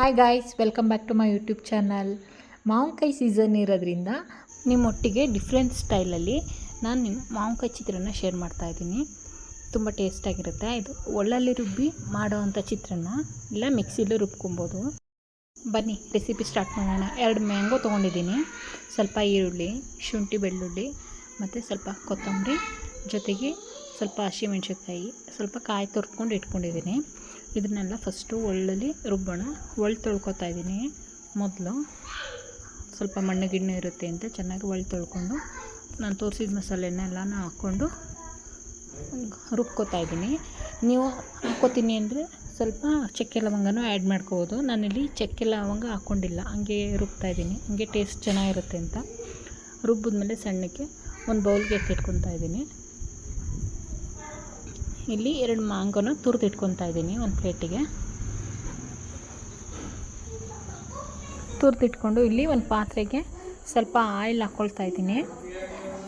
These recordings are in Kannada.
Hi guys welcome back to my YouTube channel ಮಾವಿನಕಾಯಿ ಸೀಸನ್ ಇರೋದ್ರಿಂದ ನಿಮ್ಮೊಟ್ಟಿಗೆ ಡಿಫ್ರೆಂಟ್ ಸ್ಟೈಲಲ್ಲಿ ನಾನು ನಿಮ್ಮ ಮಾವಿನಕಾಯಿ ಚಿತ್ರಾನ್ನ ಶೇರ್ ಮಾಡ್ತಾಯಿದ್ದೀನಿ ತುಂಬ ಟೇಸ್ಟಾಗಿರುತ್ತೆ ಇದು ಒಳ್ಳಲ್ಲಿ ರುಬ್ಬಿ ಮಾಡೋವಂಥ ಚಿತ್ರಾನ್ನ. ಇಲ್ಲ ಮಿಕ್ಸಿಲೂ ರುಬ್ಕೊಬೋದು. ಬನ್ನಿ ರೆಸಿಪಿ ಸ್ಟಾರ್ಟ್ ಮಾಡೋಣ. ಎರಡು ಮ್ಯಾಂಗೋ ತೊಗೊಂಡಿದ್ದೀನಿ. ಸ್ವಲ್ಪ ಈರುಳ್ಳಿ, ಶುಂಠಿ, ಬೆಳ್ಳುಳ್ಳಿ, ಮತ್ತು ಸ್ವಲ್ಪ ಕೊತ್ತಂಬರಿ, ಜೊತೆಗೆ ಸ್ವಲ್ಪ ಹಸಿಮೆಣ್ಸಿನ್ಕಾಯಿ, ಸ್ವಲ್ಪ ಕಾಯಿ ತುರ್ಕೊಂಡು ಇಟ್ಕೊಂಡಿದ್ದೀನಿ. ಇದನ್ನೆಲ್ಲ ಫಸ್ಟು ಒಳ್ಳಲ್ಲಿ ರುಬ್ಬೋಣ. ಒಳ್ಳು ತೊಳ್ಕೊತಾ ಇದ್ದೀನಿ. ಮೊದಲು ಸ್ವಲ್ಪ ಮಣ್ಣು ಗಿಣ್ಣು ಇರುತ್ತೆ ಅಂತ ಚೆನ್ನಾಗಿ ಒಳ್ಳು ತೊಳ್ಕೊಂಡು ನಾನು ತೋರಿಸಿದ ಮಸಾಲೆನೆಲ್ಲನೂ ಹಾಕ್ಕೊಂಡು ರುಬ್ಕೋತಾ ಇದ್ದೀನಿ. ನೀವು ಹಾಕ್ಕೋತೀನಿ ಅಂದರೆ ಸ್ವಲ್ಪ ಚಕ್ಕೆ ಲವಂಗನೂ ಆ್ಯಡ್ ಮಾಡ್ಕೋಬೋದು. ನಾನಿಲ್ಲಿ ಚಕ್ಕೆ ಲವಂಗ ಹಾಕ್ಕೊಂಡಿಲ್ಲ ಹಂಗೆ ರುಬ್ತಾ ಇದ್ದೀನಿ. ಹಂಗೆ ಟೇಸ್ಟ್ ಚೆನ್ನಾಗಿರುತ್ತೆ ಅಂತ. ರುಬ್ಬಿದ್ಮೇಲೆ ಸಣ್ಣಕ್ಕೆ ಒಂದು ಬೌಲ್ಗೆ ಎತ್ತಿಟ್ಕೊತಾ ಇದ್ದೀನಿ. ಇಲ್ಲಿ ಎರಡು ಮಾಂಗೋನ ತುರಿದು ಇಟ್ಕೊತಾ ಇದ್ದೀನಿ ಒಂದು ಪ್ಲೇಟಿಗೆ. ತುರಿದಿಟ್ಕೊಂಡು ಇಲ್ಲಿ ಒಂದು ಪಾತ್ರೆಗೆ ಸ್ವಲ್ಪ ಆಯಿಲ್ ಹಾಕ್ಕೊಳ್ತಾ ಇದ್ದೀನಿ.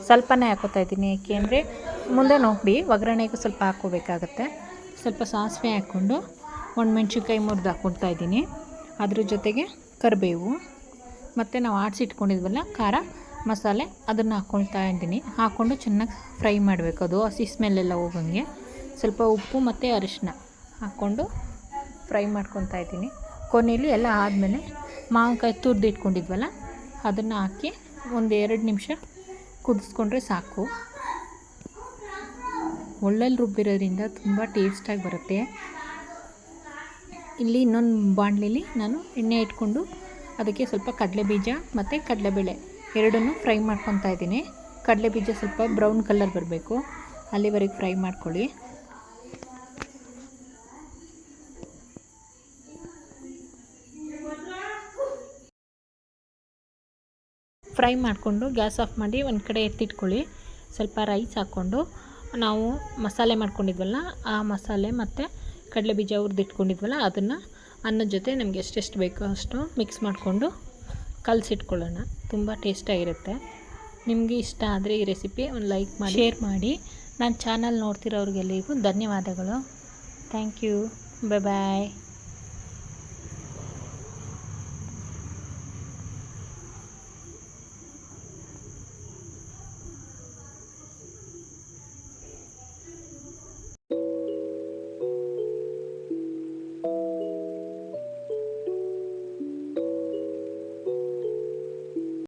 ಸ್ವಲ್ಪನೇ ಹಾಕೋತಾ ಇದ್ದೀನಿ ಏಕೆಂದರೆ ಮುಂದೆ ನೋಡಿ ಒಗ್ಗರಣೆಗೂ ಸ್ವಲ್ಪ ಹಾಕ್ಕೋಬೇಕಾಗತ್ತೆ. ಸ್ವಲ್ಪ ಸಾಸಿವೆ ಹಾಕ್ಕೊಂಡು ಒಣಮೆಣ್ಸಿನ್ಕಾಯಿ ಮುರಿದು ಹಾಕ್ಕೊಳ್ತಾ ಇದ್ದೀನಿ. ಅದ್ರ ಜೊತೆಗೆ ಕರಿಬೇವು. ಮತ್ತು ನಾವು ಆಡಿಸಿಟ್ಕೊಂಡಿದ್ವಲ್ಲ, ಖಾರ ಮಸಾಲೆ, ಅದನ್ನು ಹಾಕ್ಕೊಳ್ತಾ ಇದ್ದೀನಿ. ಹಾಕ್ಕೊಂಡು ಚೆನ್ನಾಗಿ ಫ್ರೈ ಮಾಡಬೇಕು. ಅದು ಹಸಿ ಸ್ಮೆಲ್ಲೆಲ್ಲ ಹೋಗಂಗೆ. ಸ್ವಲ್ಪ ಉಪ್ಪು ಮತ್ತು ಅರಿಶಿನ ಹಾಕ್ಕೊಂಡು ಫ್ರೈ ಮಾಡ್ಕೊತಾ ಇದ್ದೀನಿ. ಕೊನೆಯಲ್ಲಿ ಎಲ್ಲ ಆದಮೇಲೆ ಮಾವಿನಕಾಯಿ ತುರ್ದು ಇಟ್ಕೊಂಡಿದ್ವಲ್ಲ, ಅದನ್ನು ಹಾಕಿ ಒಂದು ಎರಡು ನಿಮಿಷ ಕುದಿಸ್ಕೊಂಡ್ರೆ ಸಾಕು. ಒಳ್ಳಲ್ಲಿ ರುಬ್ಬಿರೋದ್ರಿಂದ ತುಂಬ ಟೇಸ್ಟಾಗಿ ಬರುತ್ತೆ. ಇಲ್ಲಿ ಇನ್ನೊಂದು ಬಾಣಲಿಲಿ ನಾನು ಎಣ್ಣೆ ಇಟ್ಕೊಂಡು ಅದಕ್ಕೆ ಸ್ವಲ್ಪ ಕಡಲೆ ಬೀಜ ಮತ್ತು ಕಡಲೆಬೇಳೆ ಎರಡನ್ನೂ ಫ್ರೈ ಮಾಡ್ಕೊತಾ ಇದ್ದೀನಿ. ಕಡಲೆ ಬೀಜ ಸ್ವಲ್ಪ ಬ್ರೌನ್ ಕಲರ್ ಬರಬೇಕು. ಅಲ್ಲಿವರೆಗೆ ಫ್ರೈ ಮಾಡ್ಕೊಳ್ಳಿ. ಫ್ರೈ ಮಾಡಿಕೊಂಡು ಗ್ಯಾಸ್ ಆಫ್ ಮಾಡಿ ಒಂದು ಕಡೆ ಎತ್ತಿಟ್ಕೊಳ್ಳಿ. ಸ್ವಲ್ಪ ರೈಸ್ ಹಾಕ್ಕೊಂಡು ನಾವು ಮಸಾಲೆ ಮಾಡ್ಕೊಂಡಿದ್ವಲ್ಲ, ಆ ಮಸಾಲೆ ಮತ್ತು ಕಡಲೆ ಬೀಜ ಹುರಿದಿಟ್ಕೊಂಡಿದ್ವಲ್ಲ ಅದನ್ನು ಅನ್ನದ ಜೊತೆ ನಮಗೆ ಎಷ್ಟೆಷ್ಟು ಬೇಕೋ ಅಷ್ಟು ಮಿಕ್ಸ್ ಮಾಡಿಕೊಂಡು ಕಲಸಿಟ್ಕೊಳ್ಳೋಣ. ತುಂಬ ಟೇಸ್ಟಾಗಿರುತ್ತೆ ನಿಮಗೆ ಇಷ್ಟ ಆದರೆ ಈ ರೆಸಿಪಿ ಒಂದು ಲೈಕ್ ಮಾಡಿ. ಶೇರ್ ಮಾಡಿ. ನನ್ನ ಚಾನಲ್ ನೋಡ್ತಿರೋರಿಗೆಲ್ಲರಿಗೂ ಧನ್ಯವಾದಗಳು. Thank you bye bye